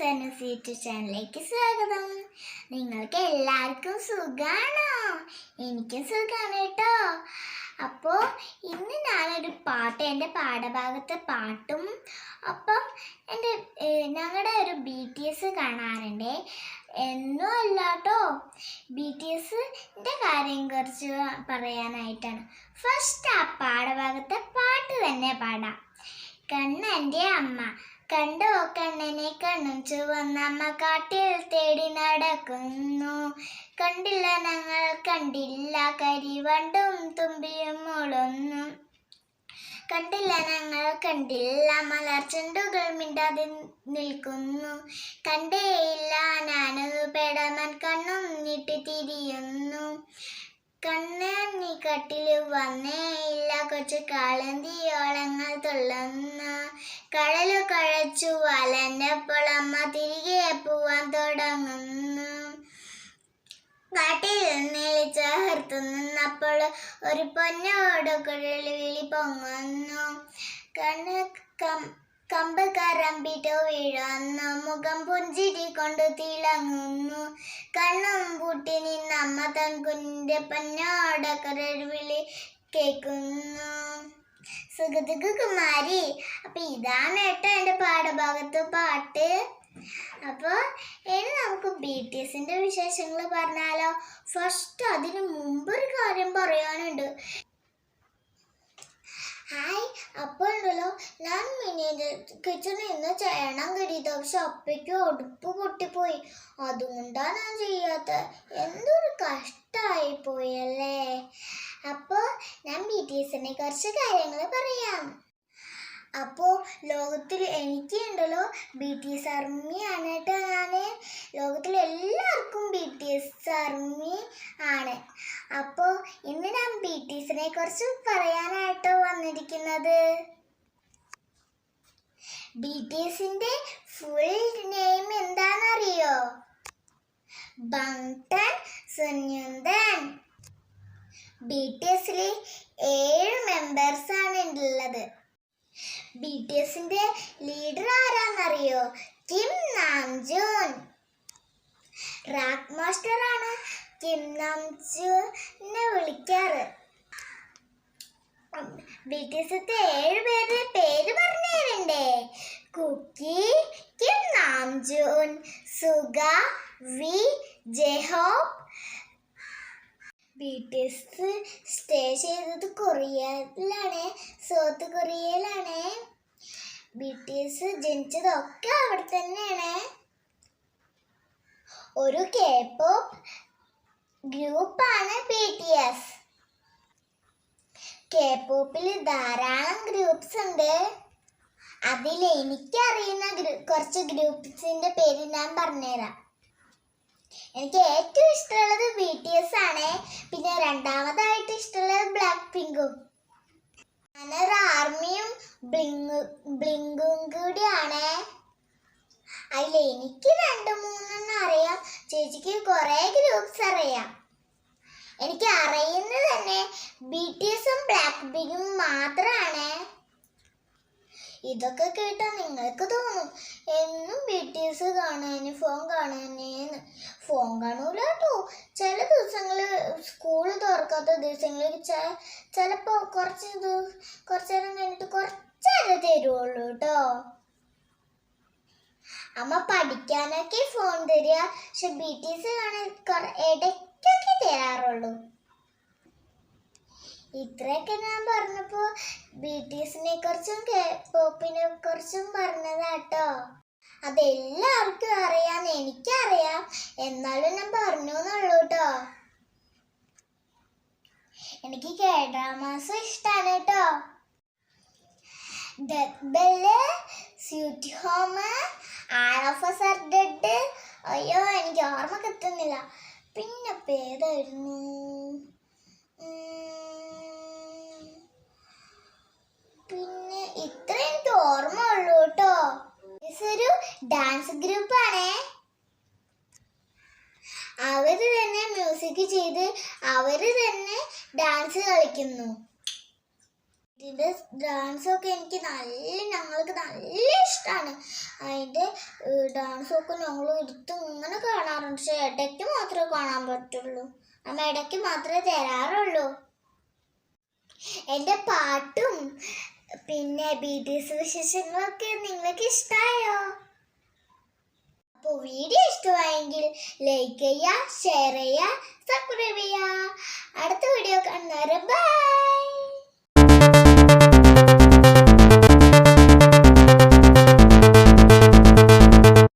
Dance YouTube ചാനലിലേക്ക് സ്വാഗതം. നിങ്ങൾക്ക് എല്ലാവർക്കും സുഖാണോ? എനിക്കും സുഖാണ് കേട്ടോ. അപ്പോൾ ഇന്ന് ഞാനൊരു പാട്ട് എന്റെ പാഠഭാഗത്തെ പാട്ടും അപ്പം എന്റെ ഞങ്ങളുടെ ഒരു ബി ടി എസ് കാണാറുണ്ട് എന്നും അല്ല കേട്ടോ. ബി ടി എസിന്റെ കാര്യം കുറച്ച് പറയാനായിട്ടാണ്. ഫസ്റ്റ് ആ പാഠഭാഗത്തെ പാട്ട് തന്നെ പാടാം. കണ്ണന്റെ അമ്മ കണ്ടോ കണ്ണനെ കണ്ണും ചുവന്നമ്മ കാട്ടിൽ തേടി നടക്കുന്നു. കണ്ടില്ല ഞങ്ങൾ കണ്ടില്ല കരിവണ്ടും തുമ്പിയും മുളൊന്നും. കണ്ടില്ല ഞങ്ങൾ കണ്ടില്ല മലർച്ചെണ്ടുകൾ മിണ്ടാതെ നിൽക്കുന്നു. കണ്ടേയില്ല ഞാനത് പെടമൻ കണ്ണും നീട്ടി തിരിയുന്നു. കണ്ണ് നീ കട്ടിൽ വന്നേയില്ല കൊച്ചു കാളന്തിയോളങ്ങൾ തുള്ളുന്ന കടലു കഴച്ചു വലഞ്ഞപ്പോൾ അമ്മ തിരികെ പോവാൻ തുടങ്ങുന്നു. കാട്ടിൽ നിന്നിൽ ചേർത്തു നിന്നപ്പോൾ ഒരു പൊന്നോട് വിളി പൊങ്ങുന്നു. കണ്ണ് കമ്പ് കറമ്പിട്ട് വീഴുന്നു മുഖം പുഞ്ചിരി കൊണ്ട് തിളങ്ങുന്നു. കണ്ണും പൂട്ടി നിന്ന് അമ്മ തൻ കുഞ്ഞിന്റെ പൊന്നോട വിളി കേൾക്കുന്നു. സുഗതികു കുമാരി അപ്പൊ ഇതാണ് കേട്ടോ എന്റെ പാഠഭാഗത്ത് പാട്ട്. അപ്പോൾ ഇനി നമുക്ക് ബി ടി എസിന്റെ വിശേഷങ്ങൾ പറഞ്ഞാലോ? ഫസ്റ്റ് അതിന് മുമ്പ് ഒരു കാര്യം പറയാനുണ്ട്. ഹായ് അപ്പോൾ ഉണ്ടല്ലോ. ഞാൻ മിനിയുടെ കിച്ചണിൽ നിന്ന് ചേണം കരുതി പക്ഷെ അപ്പയ്ക്ക് അടുപ്പ് പൊട്ടിപ്പോയി. അതുകൊണ്ടാണ് ഞാൻ ചെയ്യാത്തത്. എന്തൊരു കഷ്ടമായി പോയല്ലേ അപ്പോൾ ഞാൻ ബി ടി എസിനെ കുറച്ച് കാര്യങ്ങൾ പറയാം. അപ്പോൾ ലോകത്തിൽ എനിക്കുണ്ടല്ലോ ബി ടി എസ് ആർമിയാണ് കേട്ടോ ഞാൻ ലോകത്തിൽ എല്ലാവർക്കും ബി ടി എസ് ആർമി ആണ്. അപ്പോൾ ഇന്ന് ഞാൻ ബി ടി എസിനെ കുറിച്ച് പറയാനായിട്ടോ വന്നിരിക്കുന്നത്. ബി ടി എസിന്റെ ഫുൾ നെയിം എന്താണെന്നറിയോ? ബങ്ടൺ സുന്യുന്തൻ ബി ടി എസിലെ ഏഴ് മെമ്പേഴ്സ് ആണ് ഉള്ളത് ബി ടി എസിന്റെ ലീഡർ ആരാന്നറിയോ? Kim Namjoon. റാക്ക് മാസ്റ്റർ ആണ് കിം നാംജൂനെ വിളിക്കാറ്. ബി ടി എസിന്റെ ഏഴ് പേരുടെ പേര് പറഞ്ഞു Kookie Kim Namjoon Suga V Jhope B T S stay ചെയ്തത് കൊറിയയിലാണ് സൗത്ത് കൊറിയയിലാണ്. ബി ടി എസ് ജനിച്ചതൊക്കെ അവിടെ തന്നെയാണ്. ഒരു കെ പോപ്പ് ഗ്രൂപ്പാണ് ബി ടി എസ് കെ പോപ്പിൽ ധാരാളം ഗ്രൂപ്പ്സ് ഉണ്ട്. അതിൽ എനിക്കറിയുന്ന കുറച്ച് ഗ്രൂപ്പ്സിന്റെ പേര് ഞാൻ പറഞ്ഞുതരാം. എനിക്ക് ഏറ്റവും ഇഷ്ടമുള്ളത് ബി ടി എസ് ആണ്. പിന്നെ രണ്ടാമതായിട്ട് ഇഷ്ടമുള്ളത് ബ്ലാക്ക് പിങ്കും ഞാനൊരു ആർമിയും ബ്ലിങ് ബ്ലിങ്കും കൂടിയാണ്. അതിൽ എനിക്ക് രണ്ട് മൂന്നെണ്ണം അറിയാം. ചേച്ചിക്ക് കുറേ ഗ്രൂപ്പ്സ് അറിയാം. എനിക്ക് അറിയുന്നത് തന്നെ ബി ടി എസും ബ്ലാക്ക് പിങ്കും മാത്രമാണ് ഇതൊക്കെ കേട്ടാൽ നിങ്ങൾക്ക് തോന്നും. എന്നും ബി ടി എസ് കാണാന് ഫോൺ കാണാനേന്ന്. ഫോൺ കാണൂല കേട്ടോ ചില ദിവസങ്ങളിൽ സ്കൂൾ തുറക്കാത്ത ദിവസങ്ങളിൽ ചിലപ്പോൾ കുറച്ച് കുറച്ച് നേരം കഴിഞ്ഞിട്ട് കുറച്ചേരം തരുള്ളൂ കേട്ടോ അമ്മ പഠിക്കാനൊക്കെ ഫോൺ തരിക പക്ഷെ ബി ടി എസ് കാണാൻ ഇടയ്ക്കൊക്കെ തരാറുള്ളൂ ഇത്രയൊക്കെ ഞാൻ പറഞ്ഞപ്പോൾ ബി ടി എസിനെ കുറിച്ചും പോപ്പിനെ കുറിച്ചും പറഞ്ഞതാട്ടോ. അതെല്ലാവർക്കും അറിയാന്ന് എനിക്കറിയാം. എന്നാലും ഞാൻ പറഞ്ഞു എന്നുള്ളൂ കേട്ടോ എനിക്ക് കെ ഡ്രാമാസ് ഇഷ്ടമാണ് കേട്ടോ. ഡെത്ത് ബെല്ല് സ്യൂട്ടി ഹോം ഓഫ് ഡെഡ് അയ്യോ എനിക്ക് ഓർമ്മ കിട്ടുന്നില്ല. പിന്നെ ഇപ്പൊ ഏതായിരുന്നു ഉം, പിന്നെ ഇത്ര എനിക്ക് ഓർമ്മ ഉള്ളൂ കേട്ടോ ഒരു ഡാൻസ് ഗ്രൂപ്പാണേ അവർ തന്നെ മ്യൂസിക് ചെയ്ത് അവർ തന്നെ ഡാൻസ് കളിക്കുന്നു. ഇതിന്റെ ഡാൻസ് ഒക്കെ എനിക്ക് നല്ല ഞങ്ങൾക്ക് നല്ല ഇഷ്ടമാണ് അതിന്റെ ഡാൻസൊക്കെ ഞങ്ങൾ എടുത്ത് ഇങ്ങനെ കാണാറുണ്ട്. പക്ഷെ ഇടയ്ക്ക് മാത്രമേ കാണാൻ പറ്റുള്ളൂ. അമ്മ ഇടയ്ക്ക് മാത്രമേ തരാറുള്ളൂ. എന്റെ പാട്ടും പിന്നെ ബി ഡി എസ് നിങ്ങൾക്ക് ഇഷ്ടമായോ അപ്പോൾ വീഡിയോ ഇഷ്ടമായെങ്കിൽ ലൈക്ക് ചെയ്യുക ഷെയർ ചെയ്യുക സബ്സ്ക്രൈബ് ചെയ്യുക. അടുത്ത വീഡിയോ കാണുന്നവരെ ബൈ